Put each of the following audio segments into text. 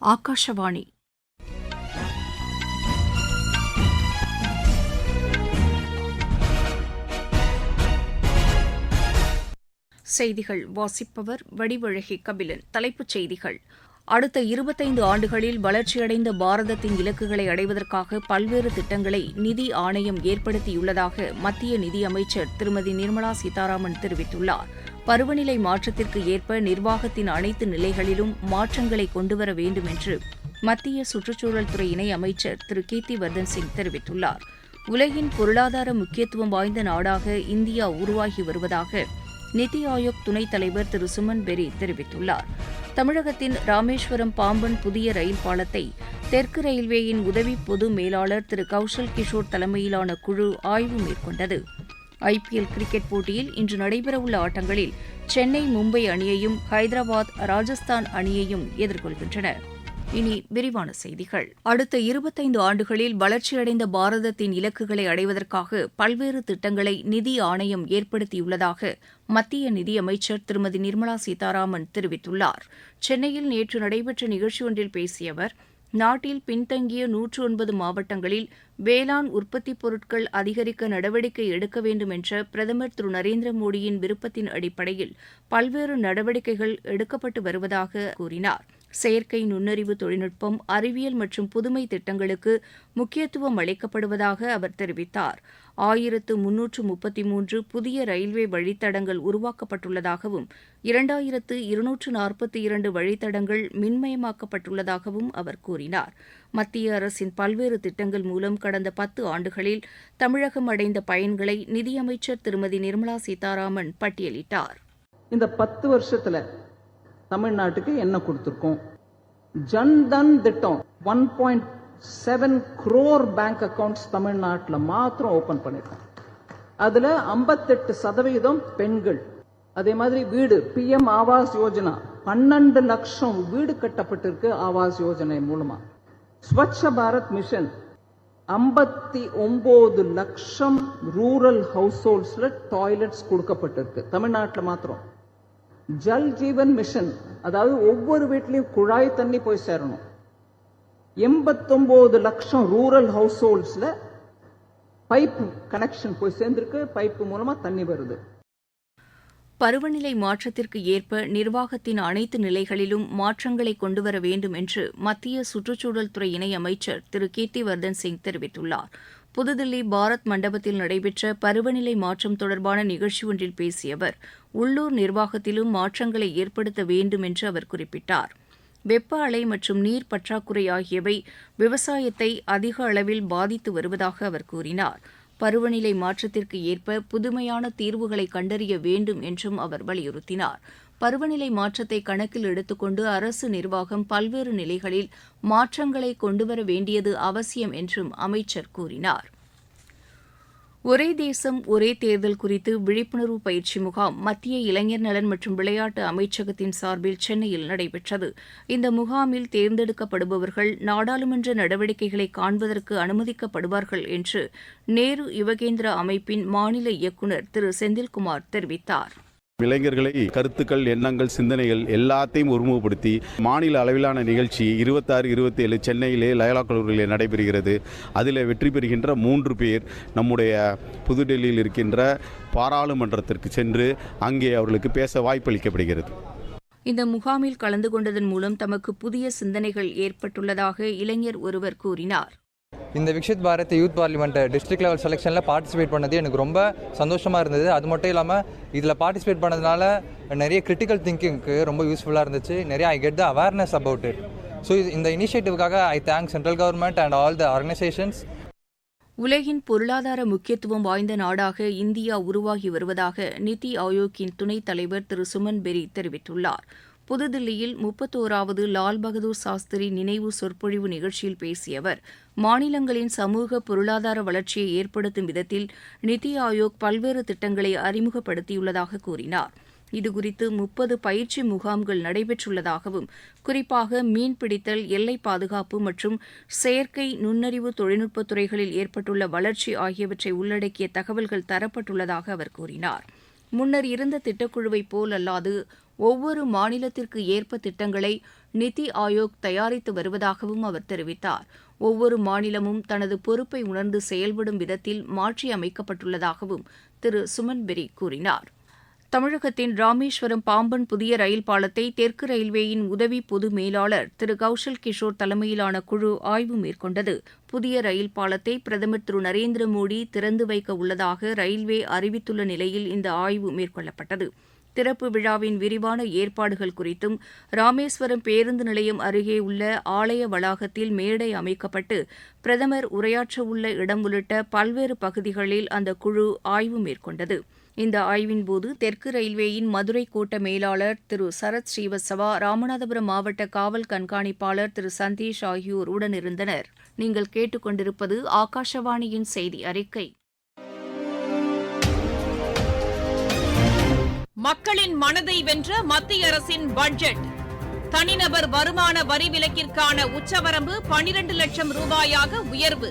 ஆகாஷவாணி செய்திகள். வாசிப்பவர் வடிவழகி கபிலன். தலைப்புச் செய்திகள். அடுத்த இருபத்தைந்து ஆண்டுகளில் வளர்ச்சியடைந்த பாரதத்தின் இலக்குகளை அடைவதற்காக பல்வேறு திட்டங்களை நிதி ஆணையம் ஏற்படுத்தியுள்ளதாக மத்திய நிதியமைச்சர் திருமதி நிர்மலா சீதாராமன் தெரிவித்துள்ளார். பருவநிலை மாற்றத்திற்கு ஏற்ப நிர்வாகத்தின் அனைத்து நிலைகளிலும் மாற்றங்களை கொண்டுவர வேண்டும் என்று மத்திய சுற்றுச்சூழல் துறை இணை அமைச்சர் திரு. கீர்த்திவர்தன் சிங் தெரிவித்துள்ளார். உலகின் பொருளாதார முக்கியத்துவம் வாய்ந்த நாடாக இந்தியா உருவாகி வருவதாக நிதி ஆயோக் துணைத் தலைவர் திரு. சுமன் பெரி தெரிவித்துள்ளார். தமிழகத்தின் ராமேஸ்வரம் பாம்பன் புதிய ரயில் பாலத்தை தெற்கு ரயில்வேயின் உதவி பொது மேலாளர் திரு. கௌஷல் கிஷோர் தலைமையிலான குழு ஆய்வு மேற்கொண்டது. ஐபிஎல் கிரிக்கெட் போட்டியில் இன்று நடைபெறவுள்ள ஆட்டங்களில் சென்னை மும்பை அணியையும் ஹைதராபாத் ராஜஸ்தான் அணியையும் எதிர்கொள்கின்றன இனி விரிவான செய்திகள். அடுத்த இருபத்தைந்து ஆண்டுகளில் வளர்ச்சியடைந்த பாரதத்தின் இலக்குகளை அடைவதற்காக பல்வேறு திட்டங்களை நிதி ஆணையம் ஏற்படுத்தியுள்ளதாக மத்திய நிதியமைச்சர் திருமதி நிர்மலா சீதாராமன் தெரிவித்துள்ளார். சென்னையில் நேற்று நடைபெற்ற நிகழ்ச்சி ஒன்றில் பேசிய அவர் நாட்டில் பின்தங்கிய நூற்று ஒன்பது மாவட்டங்களில் வேளாண் உற்பத்திப் பொருட்கள் அதிகரிக்க நடவடிக்கை எடுக்க வேண்டும் என்ற பிரதமர் திரு நரேந்திர மோடியின் விருப்பத்தின் அடிப்படையில் பல்வேறு நடவடிக்கைகள் எடுக்கப்பட்டு வருவதாக கூறினார். செயற்கை நுண்ணறிவு தொழில்நுட்பம் அறிவியல் மற்றும் புதுமை திட்டங்களுக்கு முக்கியத்துவம் அளிக்கப்படுவதாக அவர் தெரிவித்தார். ஆயிரத்து முன்னூற்று முப்பத்தி மூன்று புதிய ரயில்வே வழித்தடங்கள் உருவாக்கப்பட்டுள்ளதாகவும் இரண்டாயிரத்து இருநூற்று நாற்பத்தி இரண்டு வழித்தடங்கள் மின்மயமாக்கப்பட்டுள்ளதாகவும் அவர் கூறினார். மத்திய அரசின் பல்வேறு திட்டங்கள் மூலம் கடந்த பத்து ஆண்டுகளில் தமிழகம் அடைந்த பயன்களை நிதியமைச்சர் திருமதி நிர்மலா சீதாராமன் பட்டியலிட்டார். இந்த பத்து வருஷத்துல தமிழ்நாட்டுக்கு என்ன கொடுத்துருக்கோம்? ஜன்தன் திட்டம். One point seven crore bank accounts தமிழ்நாட்டில் மாத்திரம் ஓபன் பண்ணிருக்கோம். அதுல ஐம்பத்தெட்டு சதவீதம் பெண்கள். அதே மாதிரி வீடு பிஎம் ஆவாஸ் யோஜனா. பன்னெண்டு லட்சம் வீடு கட்டப்பட்டிருக்கு ஆவாஸ் யோஜனை மூலமா. ஸ்வச்ச பாரத் மிஷன். ஐம்பத்தி ஒன்பது லட்சம் ரூரல் ஹவுஸ் ஹோல்ட்ஸ்ல டாய்லெட்ஸ் கொடுக்கப்பட்டிருக்கு. தமிழ்நாட்டில் மாத்திரம். ஜல் ஜீவன் மிஷன் அதாவது ஒவ்வொரு வீட்லயும் குழாய் தண்ணி போய் சேரணும். எண்பத்தொன்பது லட்சம் ரூரல் ஹவுஸ் ஹோல்ட்ஸ்ல பைப் கனெக்ஷன் போய் சேர்ந்திருக்கு பைப் மூலமா தண்ணி வருது. பருவநிலை மாற்றத்திற்கு ஏற்ப நிர்வாகத்தின் அனைத்து நிலைகளிலும் மாற்றங்களை கொண்டுவர வேண்டும் என்று மத்திய சுற்றுச்சூழல் துறை இணை அமைச்சர் திரு கீர்த்திவர்தன் சிங் தெரிவித்துள்ளார். புதுதில்லி பாரத் மண்டபத்தில் நடைபெற்ற பருவநிலை மாற்றம் தொடர்பான நிகழ்ச்சி ஒன்றில் பேசிய அவர் உள்ளூர் நிர்வாகத்திலும் மாற்றங்களை ஏற்படுத்த வேண்டும் என்று அவர் குறிப்பிட்டார். வெப்ப அலை மற்றும் நீர் பற்றாக்குறை ஆகியவை விவசாயத்தை அதிக அளவில் பாதித்து வருவதாக அவர் கூறினார். பருவநிலை மாற்றத்திற்கு ஏற்ப புதுமையான தீர்வுகளை கண்டறிய வேண்டும் என்றும் அவர் வலியுறுத்தினார். பருவநிலை மாற்றத்தை கணக்கில் எடுத்துக்கொண்டு அரசு நிர்வாகம் பல்வேறு நிலைகளில் மாற்றங்களை கொண்டுவர வேண்டியது அவசியம் என்றும் அமைச்சர் கூறினார். ஒரே தேசம் ஒரே தேர்தல் குறித்து விழிப்புணர்வு பயிற்சி முகாம் மத்திய இளைஞர் நலன் மற்றும் விளையாட்டு அமைச்சகத்தின் சார்பில் சென்னையில் நடைபெற்றது. இந்த முகாமில் தேர்ந்தெடுக்கப்படுபவர்கள் நாடாளுமன்ற நடவடிக்கைகளை காண்பதற்கு அனுமதிக்கப்படுவார்கள் என்று நேரு யுவகேந்திரா அமைப்பின் மாநில இயக்குநர் திரு செந்தில்குமார் தெரிவித்தார். இளைஞர்களை கருத்துக்கள் எண்ணங்கள் சிந்தனைகள் எல்லாத்தையும் ஒருமுகப்படுத்தி மாநில அளவிலான நிகழ்ச்சி இருபத்தாறு இருபத்தி ஏழு சென்னையிலே லயலா கல்லூரியிலே நடைபெறுகிறது. அதில் வெற்றி பெறுகின்ற மூன்று பேர் நம்முடைய புதுடெல்லியில் இருக்கின்ற பாராளுமன்றத்திற்கு சென்று அங்கே அவர்களுக்கு பேச வாய்ப்பளிக்கப்படுகிறது. இந்த முகாமில் கலந்து கொண்டதன் மூலம் தமக்கு புதிய சிந்தனைகள் ஏற்பட்டுள்ளதாக இளைஞர் ஒருவர் கூறினார். இந்த Viksit Bharat youth parliament district level செலெக்ஷனில் participate பண்ணது எனக்கு ரொம்ப சந்தோஷமாக இருந்தது. அது மட்டும் இல்லாமல் இதில் பார்ட்டிசிபேட் பண்ணதுனால நிறைய கிரிட்டிக்கல் திங்கிங்க்கு ரொம்ப யூஸ்ஃபுல்லாக இருந்துச்சு. நிறைய I get the awareness about it so இந்த இனிஷியேட்டிவ்காக I thank central government and all the organisations உலகின் பொருளாதார முக்கியத்துவம் வாய்ந்த நாடாக இந்தியா உருவாகி வருவதாக நித்தி ஆயோக்கின் துணைத் தலைவர் திரு சுமன் பெரி தெரிவித்துள்ளார். புதுதில்லியில் முப்பத்தோராவது லால் பகதூர் சாஸ்திரி நினைவு சொற்பொழிவு நிகழ்ச்சியில் பேசிய அவர் மாநிலங்களின் சமூக பொருளாதார வளர்ச்சியை ஏற்படுத்தும் விதத்தில் நித்தி ஆயோக் பல்வேறு திட்டங்களை அறிமுகப்படுத்தியுள்ளதாக கூறினார். இதுகுறித்து முப்பது பயிற்சி முகாம்கள் நடைபெற்றுள்ளதாகவும் குறிப்பாக மீன்பிடித்தல் எல்லை பாதுகாப்பு மற்றும் செயற்கை நுண்ணறிவு தொழில்நுட்பத் துறைகளில் ஏற்பட்டுள்ள வளர்ச்சி ஆகியவற்றை உள்ளடக்கிய தகவல்கள் தரப்பட்டுள்ளதாக அவர் கூறினார். முன்னர் இருந்த திட்டக்குழுவைப் போல் அல்லாது ஒவ்வொரு மாநிலத்திற்கு ஏற்ப திட்டங்களை நிதி ஆயோக் தயாரித்து வருவதாகவும் அவர் தெரிவித்தார். ஒவ்வொரு மாநிலமும் தனது பொறுப்பை உணர்ந்து செயல்படும் விதத்தில் மாற்றியமைக்கப்பட்டுள்ளதாகவும் திரு. சுமன் பெரி கூறினார். தமிழகத்தின் ராமேஸ்வரம் பாம்பன் புதிய ரயில் பாலத்தை தெற்கு ரயில்வேயின் உதவி பொது மேலாளர் திரு கௌஷல் கிஷோர் தலைமையிலான குழு ஆய்வு மேற்கொண்டது. புதிய ரயில் பாலத்தை பிரதமர் திரு நரேந்திர மோடி திறந்து வைக்க உள்ளதாக ரயில்வே அறிவித்துள்ள நிலையில் இந்த ஆய்வு மேற்கொள்ளப்பட்டது. திறப்பு விழாவின் விரிவான ஏற்பாடுகள் குறித்தும் ராமேஸ்வரம் பேருந்து நிலையம் அருகே உள்ள ஆலய வளாகத்தில் மேடை அமைக்கப்பட்டு பிரதமர் உரையாற்றவுள்ள இடம் உள்ளிட்ட பல்வேறு பகுதிகளில் அந்த குழு ஆய்வு மேற்கொண்டது. இந்த ஆய்வின்போது தெற்கு ரயில்வேயின் மதுரை கோட்ட மேலாளர் திரு சரத் ஸ்ரீவத்சவா ராமநாதபுரம் மாவட்ட காவல் கண்காணிப்பாளர் திரு சந்தீஷ் ஆகியோர் உடனிருந்தனர். நீங்கள் கேட்டுக்கொண்டிருப்பது ஆகாஷவாணியின் செய்தி அறிக்கை. மக்களின் மனதை வென்ற மத்திய அரசின் பட்ஜெட். தனிநபர் வருமான வரி விலக்கிற்கான உச்சவரம்பு பனிரண்டு லட்சம் ரூபாயாக உயர்வு.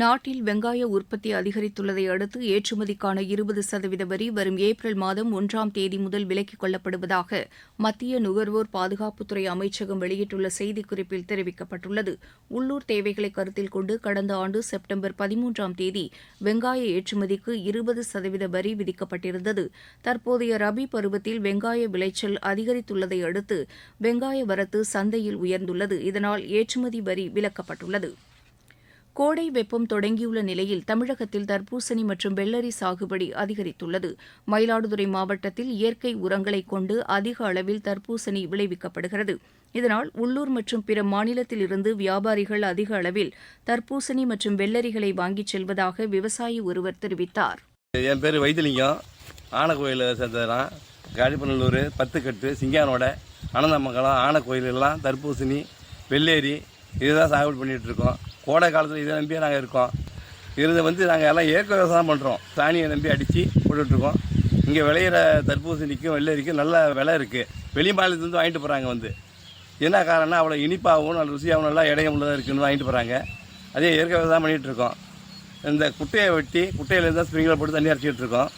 நாட்டில் வெங்காய உற்பத்தி அதிகரித்துள்ளதை அடுத்து ஏற்றுமதிக்கான இருபது சதவீத வரி வரும் ஏப்ரல் மாதம் ஒன்றாம் தேதி முதல் விலக்கிக் கொள்ளப்படுவதாக மத்திய நுகர்வோர் பாதுகாப்புத்துறை அமைச்சகம் வெளியிட்டுள்ள செய்திக்குறிப்பில் தெரிவிக்கப்பட்டுள்ளது. உள்ளூர் தேவைகளை கருத்தில் கொண்டு கடந்த ஆண்டு செப்டம்பர் பதிமூன்றாம் தேதி வெங்காய ஏற்றுமதிக்கு இருபது சதவீத வரி விதிக்கப்பட்டிருந்தது. தற்போதைய ரபி பருவத்தில் வெங்காய விளைச்சல் அதிகரித்துள்ளதை அடுத்து வெங்காய வரத்து சந்தையில் உயர்ந்துள்ளது. இதனால் ஏற்றுமதி வரி விலக்கப்பட்டுள்ளது. கோடை வெப்பம் தொடங்கியுள்ள நிலையில் தமிழகத்தில் தர்பூசணி மற்றும் வெள்ளரி சாகுபடி அதிகரித்துள்ளது. மயிலாடுதுறை மாவட்டத்தில் இயற்கை உரங்களை கொண்டு அதிக அளவில் தர்பூசணி விளைவிக்கப்படுகிறது. இதனால் உள்ளூர் மற்றும் பிற மாநிலத்தில் இருந்து வியாபாரிகள் அதிக அளவில் தர்பூசணி மற்றும் வெள்ளரிகளை வாங்கிச் செல்வதாக விவசாயி ஒருவர் தெரிவித்தார். என் பேர் வைத்திலிங்கம். ஆனக்கோயில் சேர்ந்ததான் காடிப்பநல்லூர் பத்துக்கட்டு சிங்கானோட அனந்தமங்கலம் ஆனக்கோயில் எல்லாம் தர்பூசணி வெள்ளேரி இதுதான் சாகுபடி பண்ணிகிட்டு இருக்கோம் கோடை காலத்தில் இதை நம்பியே நாங்கள் இருக்கோம். இதை வந்து நாங்கள் எல்லாம் ஏக்க விவசாயம் பண்ணுறோம் சாணியை நம்பி அடித்து போட்டுட்ருக்கோம். இங்கே விளையிற தர்பூசணிக்கும் வெள்ளரிக்கும் நல்ல விலை இருக்குது வெளி மாநிலத்துலேருந்து வாங்கிட்டு போகிறாங்க வந்து. என்ன காரணம்னா அவ்வளோ இனிப்பாகவும் நல்ல ருசியாகவும் நல்லா இடையம் உள்ளதாக இருக்குன்னு வாங்கிட்டு போகிறாங்க அதே இயற்கை விவசாயம் பண்ணிகிட்டு இருக்கோம் இந்த குட்டையை வெட்டி குட்டையிலேருந்து தான் ஸ்ப்ரிங்கில் போட்டு தண்ணி அரைச்சிக்கிட்டு இருக்கோம்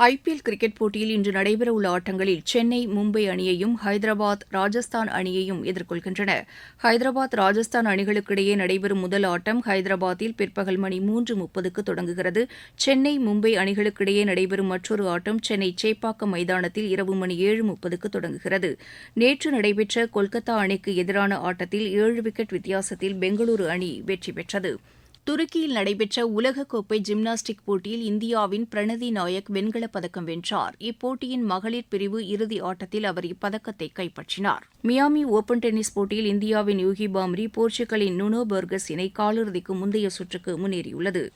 ஐபிஎல் கிரிக்கெட் போட்டியில் இன்று நடைபெறவுள்ள ஆட்டங்களில் சென்னை மும்பை அணியையும் ஹைதராபாத் ராஜஸ்தான் அணியையும் எதிர்கொள்கின்றன. ஹைதராபாத் ராஜஸ்தான் அணிகளுக்கிடையே நடைபெறும் முதல் ஆட்டம் ஹைதராபாத்தில் பிற்பகல் மணி மூன்று முப்பதுக்கு தொடங்குகிறது. சென்னை மும்பை அணிகளுக்கிடையே நடைபெறும் மற்றொரு ஆட்டம் சென்னை சேப்பாக்கம் மைதானத்தில் இரவு மணி ஏழு முப்பதுக்கு தொடங்குகிறது. நேற்று நடைபெற்ற கொல்கத்தா அணிக்கு எதிரான ஆட்டத்தில் ஏழு விக்கெட் வித்தியாசத்தில் பெங்களூரு அணி வெற்றி பெற்றது. துருக்கியில் நடைபெற்ற உலகக்கோப்பை ஜிம்னாஸ்டிக் போட்டியில் இந்தியாவின் பிரணதி நாயக் வெண்கலப் பதக்கம் வென்றார். இப்போட்டியின் மகளிர் பிரிவு இறுதி ஆட்டத்தில் அவர் இப்பதக்கத்தை கைப்பற்றினார். மியாமி ஓபன் டென்னிஸ் போட்டியில் இந்தியாவின் யூகி பாம்ரி போர்ச்சுகலின் நுனோ பர்கஸ் இணை காலிறுதிக்கு முந்தைய சுற்றுக்கு முன்னேறியுள்ளது.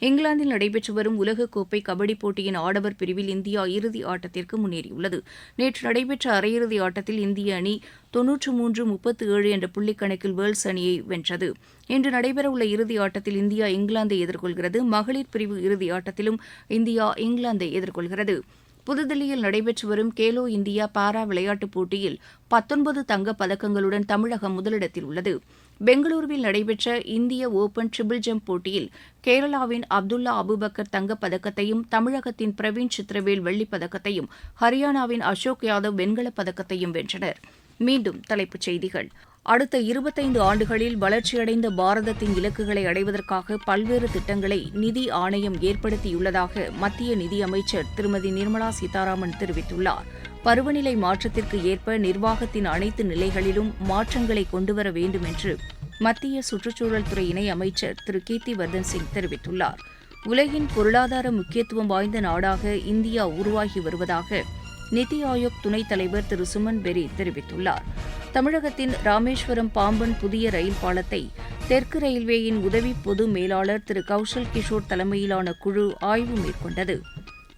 இங்கிலாந்தில் நடைபெற்று வரும் உலகக்கோப்பை கபடி போட்டியின் ஆடவர் பிரிவில் இந்தியா இறுதி ஆட்டத்திற்கு முன்னேறியுள்ளது. நேற்று நடைபெற்ற அரையிறுதி ஆட்டத்தில் இந்திய அணி தொன்னூற்று மூன்று முப்பத்து ஏழு என்ற புள்ளிக்கணக்கில் வேர்ல்ஸ் அணியை வென்றது. இன்று நடைபெறவுள்ள இறுதி ஆட்டத்தில் இந்தியா இங்கிலாந்தை எதிர்கொள்கிறது. மகளிர் பிரிவு இறுதி ஆட்டத்திலும் இந்தியா இங்கிலாந்தை எதிர்கொள்கிறது. புதுதில்லியில் நடைபெற்று வரும் கேலோ இந்தியா பாரா விளையாட்டுப் போட்டியில் பத்தொன்பது தங்கப் பதக்கங்களுடன் தமிழகம் முதலிடத்தில் உள்ளது. பெங்களூருவில் நடைபெற்ற இந்திய ஓபன் ட்ரிபிள் ஜம்ப் போட்டியில் கேரளாவின் அப்துல்லா அபுபக்கர் தங்கப் பதக்கத்தையும் தமிழகத்தின் பிரவீன் சித்திரவேல் வெள்ளிப் பதக்கத்தையும் ஹரியானாவின் அசோக் யாதவ் வெண்கலப் பதக்கத்தையும் வென்றனர். மீண்டும் தலைப்புச் செய்திகள். அடுத்த இருபத்தைந்து ஆண்டுகளில் வளர்ச்சியடைந்த பாரதத்தின் இலக்குகளை அடைவதற்காக பல்வேறு திட்டங்களை நிதி ஆணையம் ஏற்படுத்தியுள்ளதாக மத்திய நிதியமைச்சர் திருமதி நிர்மலா சீதாராமன் தெரிவித்துள்ளார். பருவநிலை மாற்றத்திற்கு ஏற்ப நிர்வாகத்தின் அனைத்து நிலைகளிலும் மாற்றங்களை கொண்டுவர வேண்டும் என்று மத்திய சுற்றுச்சூழல் துறை இணை அமைச்சர் திரு. கீர்த்திவர்தன் சிங் தெரிவித்துள்ளார். உலகின் பொருளாதார முக்கியத்துவம் வாய்ந்த நாடாக இந்தியா உருவாகி வருவதாக நிதி ஆயோக் துணைத் தலைவர் திரு. சுமன் பெரி தெரிவித்துள்ளார். தமிழகத்தின் ராமேஸ்வரம் பாம்பன் புதிய ரயில் பாலத்தை தெற்கு ரயில்வேயின் உதவி பொது மேலாளர் திரு. கௌஷல் கிஷோர் தலைமையிலான குழு ஆய்வு மேற்கொண்டது.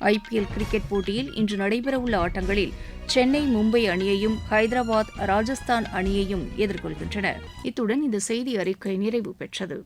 ஐபிஎல் கிரிக்கெட் போட்டியில் இன்று நடைபெறவுள்ள ஆட்டங்களில் சென்னை மும்பை அணியையும் ஹைதராபாத் ராஜஸ்தான் அணியையும் எதிர்கொள்கின்றன. இத்துடன் இந்த செய்தி அறிக்கை நிறைவு பெற்றது.